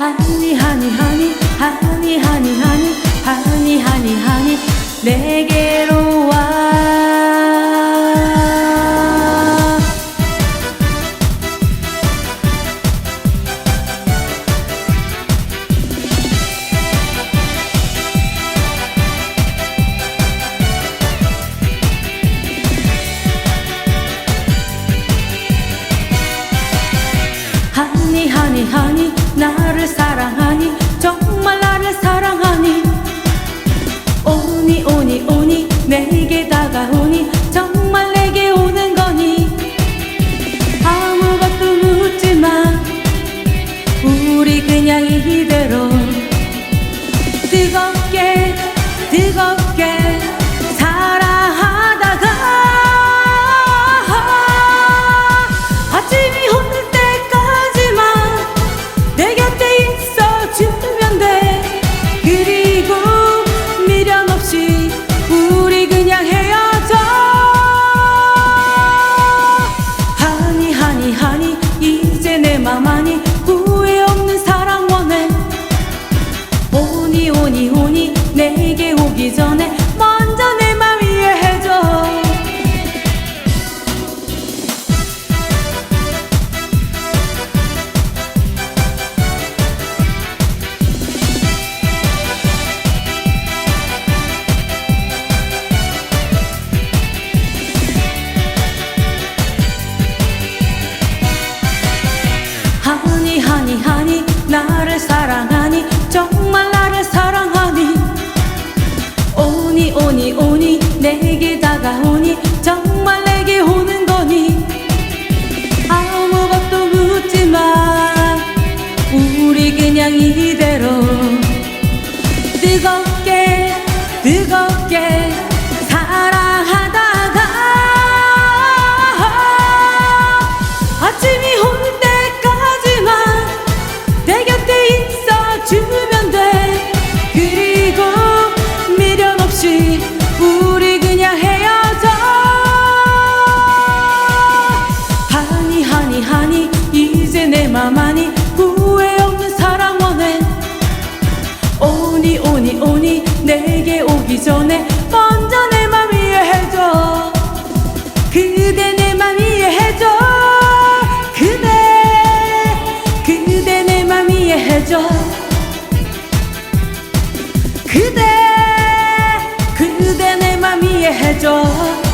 하니 하니 하니 하니 하니 하니 하니 하니 하니 내게로 와 하니 하니 하니 나를 사랑하니 정말 나를 사랑하니. 오니 오니 오니 내게 다가오니 정말 내게 오는 거니. 아무것도 묻지 마 우리 그냥 이대로 뜨겁게 뜨겁게 오니 오니 내게 다가오니 정말 내게 오는 거니? 아무것도 묻지 마. 우리 그냥 이대로. 뜨겁게 뜨겁게 사랑하다가 아침이 오는 때까지만 내 곁에 있어 주 없이 우리 그냥 헤어져. 하니 하니 하니 이제 내 맘 아니 후회 없는 사랑 원해. 오니 오니 오니 내게 오기 전에 먼저 내 맘 이해해줘. 그대 내 맘 이해해줘. 그대 그대 내 맘 이해해줘. 그대. है जो